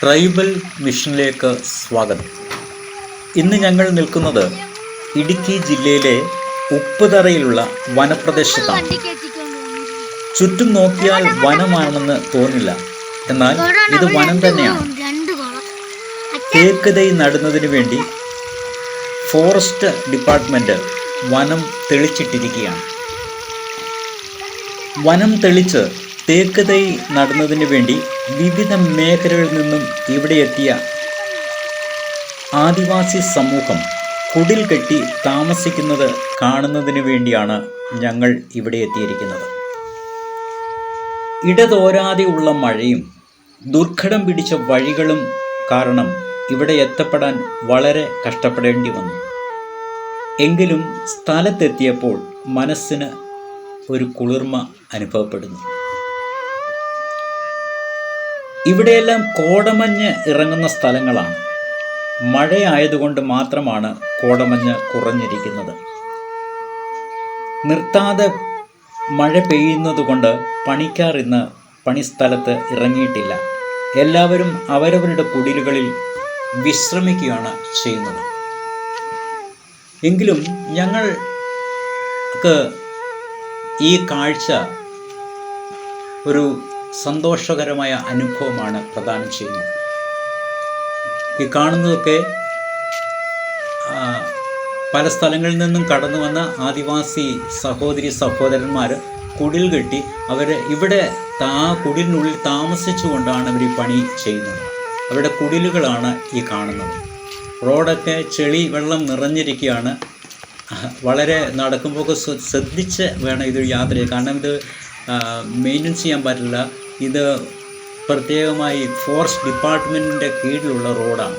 Tribal മിഷനിലേക്ക് സ്വാഗതം ഇന്ന് ഞങ്ങൾ നിൽക്കുന്നത് ഇടുക്കി ജില്ലയിലെ ഉപ്പുതറയിലുള്ള വനപ്രദേശത്താണ്. ചുറ്റും നോക്കിയാൽ വനമാണെന്ന് തോന്നില്ല എന്നാൽ ഇത് വനം തന്നെയാണ്. തേക്ക് നടുന്നതിന് വേണ്ടി ഫോറസ്റ്റ് ഡിപ്പാർട്ട്മെന്റ് വനം തെളിച്ചിട്ടിരിക്കുകയാണ് വനം തെളിച്ച് തേക്ക് തൈ നടുന്നതിന് വേണ്ടി വിവിധ മേഖലകളിൽ നിന്നും ഇവിടെ എത്തിയ ആദിവാസി സമൂഹം കുടിൽ കെട്ടി താമസിക്കുന്നത് കാണുന്നതിന് വേണ്ടിയാണ് ഞങ്ങൾ ഇവിടെ എത്തിയിരിക്കുന്നത്. ഇടതോരാതെയുള്ള മഴയും ദുർഘടം പിടിച്ച വഴികളും കാരണം ഇവിടെ എത്തപ്പെടാൻ വളരെ കഷ്ടപ്പെടേണ്ടി വന്നു. എങ്കിലും സ്ഥലത്തെത്തിയപ്പോൾ മനസ്സിന് ഒരു കുളിർമ അനുഭവപ്പെടുന്നു. ഇവിടെയെല്ലാം കോടമഞ്ഞ് ഇറങ്ങുന്ന സ്ഥലങ്ങളാണ്. മഴയായതുകൊണ്ട് മാത്രമാണ് കോടമഞ്ഞ് കുറഞ്ഞിരിക്കുന്നത്. നിർത്താതെ മഴ പെയ്യുന്നത് കൊണ്ട് പണിക്കാർ ഇന്ന് പണിസ്ഥലത്ത് ഇറങ്ങിയിട്ടില്ല. എല്ലാവരും അവരവരുടെ കുടിലുകളിൽ വിശ്രമിക്കുകയാണ് ചെയ്യുന്നത്. എങ്കിലും ഞങ്ങൾക്ക് ഈ കാഴ്ച ഒരു സന്തോഷകരമായ അനുഭവമാണ് പ്രദാനം ചെയ്യുന്നത്. ഈ കാണുന്നതൊക്കെ ആ, പല സ്ഥലങ്ങളിൽ നിന്നും കടന്നു വന്ന ആദിവാസി സഹോദരി സഹോദരന്മാർ കുടിൽ കെട്ടി അവർ ഇവിടെ താ കുടിലിനുള്ളിൽ താമസിച്ചുകൊണ്ടാണ് അവർ ഈ പണി ചെയ്യുന്നത്. അവരുടെ കുടിലുകളാണ് ഈ കാണുന്നത്. റോഡൊക്കെ ചെളി വെള്ളം നിറഞ്ഞിരിക്കുകയാണ്. വളരെ നടക്കുമ്പോൾ ശ്ര- ശ്രദ്ധിച്ച് വേണം ഇതൊരു യാത്ര ചെയ്യാൻ കാരണം ഇത് മെയിന്റെനൻസ് ചെയ്യാൻ പറ്റില്ല. ഇത് പ്രത്യേകമായി ഫോറസ്റ്റ് ഡിപ്പാർട്ട്മെന്റിന്റെ കീഴിലുള്ള റോഡാണ്.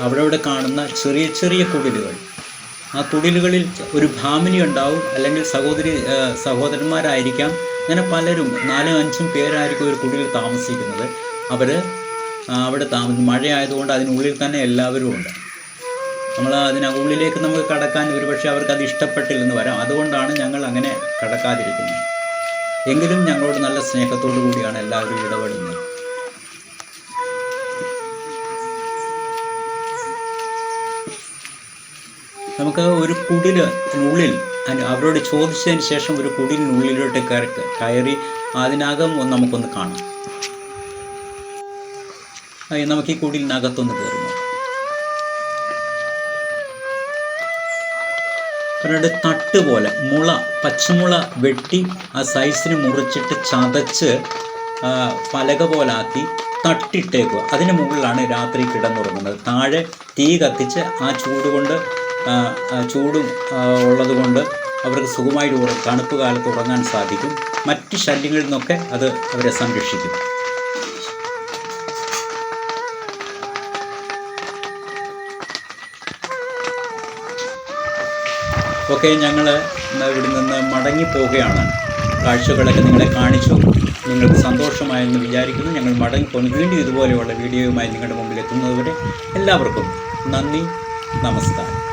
അവിടെ ഇവിടെ കാണുന്ന ചെറിയ ചെറിയ കുടിലുകൾ. ആ കുടിലുകളിൽ ഒരു ഭാമിനി ഉണ്ടാവും അല്ലെങ്കിൽ സഹോദരി സഹോദരന്മാരായിരിക്കാം. അങ്ങനെ പലരും നാലും അഞ്ചും പേരായിരിക്കും ഒരു കുടിലിൽ താമസിക്കുന്നത്. അവർ അവിടെ താമസം മഴയായതുകൊണ്ട് അതിനുള്ളിൽ തന്നെ എല്ലാവരും ഉണ്ട്. നമ്മൾ അതിന് ഉള്ളിലേക്ക് നമുക്ക് കടക്കാൻ ഒരുപക്ഷെ അവർക്ക് അത് ഇഷ്ടപ്പെട്ടില്ലെന്ന് വരാം. അതുകൊണ്ടാണ് ഞങ്ങൾ അങ്ങനെ കടക്കാതിരിക്കുന്നത്. എങ്കിലും ഞങ്ങളോട് നല്ല സ്നേഹത്തോടു കൂടിയാണ് എല്ലാവരും ഇടപെടുന്നത്. നമുക്ക് ഒരു കുടിലിനുള്ളിൽ അവരോട് ചോദിച്ചതിന് ശേഷം ഒരു കുടിലിനുള്ളിലോട്ട് കയറി കയറി അതിനകം നമുക്കൊന്ന് കാണാം. നമുക്ക് ഈ കുടിലിനകത്തൊന്ന് കയറി അവരുടെ തട്ട് പോലെ മുള പച്ചമുള വെട്ടി ആ സൈസിന് മുറിച്ചിട്ട് ചതച്ച് പലക പോലാക്കി തട്ടിട്ടേക്കുക. അതിന് മുകളിലാണ് രാത്രി കിടന്നുറങ്ങുന്നത്. താഴെ തീ കത്തിച്ച് ആ ചൂട് കൊണ്ട് ചൂടും ഉള്ളത് കൊണ്ട് അവർക്ക് സുഖമായിട്ട് തണുപ്പ് കാലത്ത് ഉറങ്ങാൻ സാധിക്കും. മറ്റ് ശല്യങ്ങളിൽ നിന്നൊക്കെ അത് അവരെ സംരക്ഷിക്കും. ഓക്കെ ഞങ്ങൾ ഇവിടെ നിന്ന് മടങ്ങി പോവുകയാണ്. കാഴ്ചകളൊക്കെ നിങ്ങളെ കാണിച്ചു. നിങ്ങൾക്ക് സന്തോഷമായെന്ന് വിചാരിക്കുന്നു. ഞങ്ങൾ മടങ്ങി മടങ്ങിപ്പോകുന്നു വീണ്ടും ഇതുപോലെയുള്ള വീഡിയോയുമായി നിങ്ങളുടെ മുമ്പിൽ എത്തുന്നതുവരെ എല്ലാവർക്കും നന്ദി നമസ്കാരം.